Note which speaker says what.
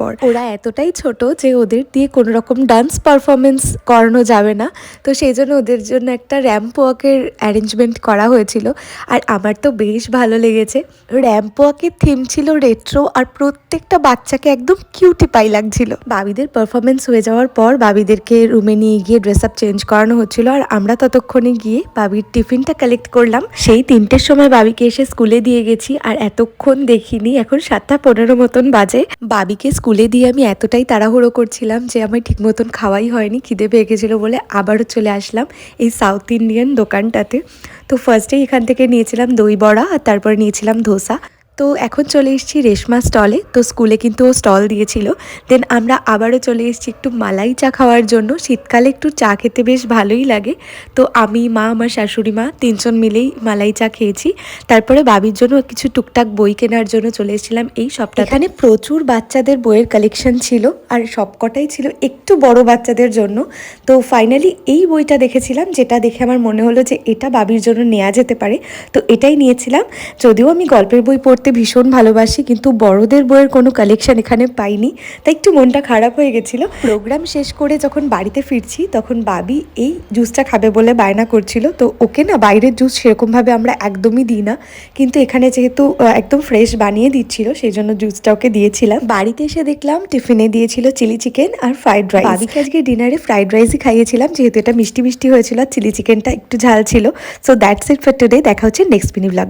Speaker 1: পর। ওরা এতটাই ছোট যে ওদের দিয়ে কোনো রকম ডান্স পারফরমেন্স করানো যাবে না। তো সেই জন্য ওদের জন্য একটা র্যাম্প ওয়াকের অ্যারেঞ্জমেন্ট করা হয়েছিল। আর আমার তো বেশ ভালো লেগেছে। র্যাম্প ওয়াকের থিম ছিল রেট্রো আর প্রত্যেকটা বাচ্চাকে একদম কিউটি পাই লাগছিল। বাবিদের পারফরমেন্স হয়ে যাওয়ার পর বাবিদেরকে রুমে নিয়ে গিয়ে ড্রেস আপ চেঞ্জ করানো হচ্ছিল। আর আমরা ততক্ষণে গিয়ে বাবির টিফিনটা কালেক্ট করলাম। সেই তিনটের সময় বাবিকে এসে স্কুলে দিয়ে গেছি। আর এতক্ষণ দেখিনি, এখন সাতটা পনেরো মতন বাজে। বাবিকে স্কুলে দিয়ে আমি এতটাই তাড়াহুড়ো করছিলাম যে আমার ঠিক মতন খাওয়াই হয়নি, খিদে পেয়ে গেছিল বলে আবারও চলে আসলাম এই সাউথ ইন্ডিয়ান দোকানটাতে। তো ফার্স্টে এখান থেকে নিয়েছিলাম দই বড়া আর তারপর নিয়েছিলাম ধোসা। তো এখন চলে এসেছি রেশমা স্টলে। তো স্কুলে কিন্তু ও স্টল দিয়েছিল। দেন আমরা আবারও চলে এসেছি একটু মালাই চা খাওয়ার জন্য। শীতকালে একটু চা খেতে বেশ ভালোই লাগে। তো আমি, মা, আমার শাশুড়ি মা তিনজন মিলেই মালাই চা খেয়েছি। তারপরে বাবির জন্য কিছু টুকটাক বই কেনার জন্য চলে এসেছিলাম এই সপ্তাহে এখানে প্রচুর বাচ্চাদের বইয়ের কালেকশন ছিল আর সবকটাই ছিল একটু বড় বাচ্চাদের জন্য। তো ফাইনালি এই বইটা দেখেছিলাম যেটা দেখে আমার মনে হলো যে এটা বাবির জন্য নেওয়া যেতে পারে। তো এটাই নিয়েছিলাম। যদিও আমি গল্পের বই পড়তে ভীষণ ভালোবাসি, কিন্তু বড়দের বইয়ের কোনো কালেকশন এখানে পাইনি। তাই একটু মনটা খারাপ হয়ে গেছিল। প্রোগ্রাম শেষ করে যখন বাড়িতে ফিরছি, তখন বাবি এই জুসটা খাবে বলে বায়না করছিল। তো ওকে না বাইরের জুস সেরকমভাবে আমরা একদমই দিই না। কিন্তু এখানে যেহেতু একদম ফ্রেশ বানিয়ে দিচ্ছিল, সেই জন্য জুসটা ওকে দিয়েছিলাম। বাড়িতে এসে দেখলাম টিফিনে দিয়েছিল চিলি চিকেন আর ফ্রাইড রাইস বাবিকে আজকে ডিনারে ফ্রাইড রাইসই খাইয়েছিলাম, যেহেতু এটা মিষ্টি মিষ্টি হয়েছিল আর চিলি চিকেনটা একটু ঝাল ছিল। So that's it for today দেখা হচ্ছে নেক্সট মিনি ব্লগে